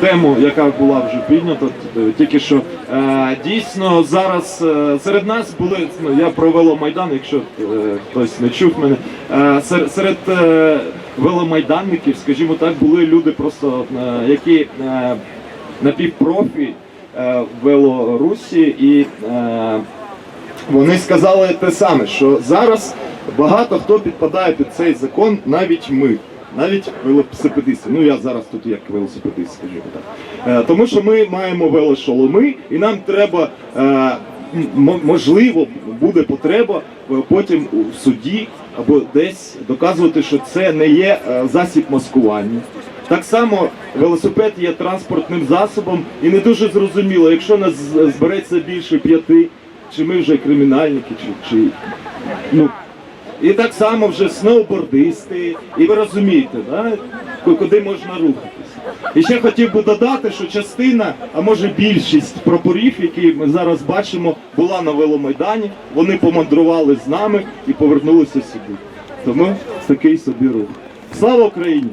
тему, яка була вже піднята е, тільки що. Е, Дійсно, зараз е, серед нас були, ну, я про веломайдан, якщо хтось не чув мене. Серед веломайданників, скажімо так, були люди просто, які напівпрофі в Велорусі і вони сказали те саме, що зараз багато хто підпадає під цей закон, навіть ми, навіть велосипедисти. Ну я зараз тут як велосипедист, скажімо так. Е, тому що ми маємо велошоломи, і нам треба. Е, можливо, буде потреба е, потім у суді або десь доказувати, що це не є засіб маскування. Так само велосипед є транспортним засобом, і не дуже зрозуміло, якщо нас збереться більше п'яти, чи ми вже кримінальники, чи, чи ну. І так само вже сноубордисти, і ви розумієте, да? куди можна рухатися. І ще хотів би додати, що частина, а може більшість прапорів, які ми зараз бачимо, була на веломайдані. Вони помандрували з нами і повернулися сюди. Тому такий собі рух. Слава Україні!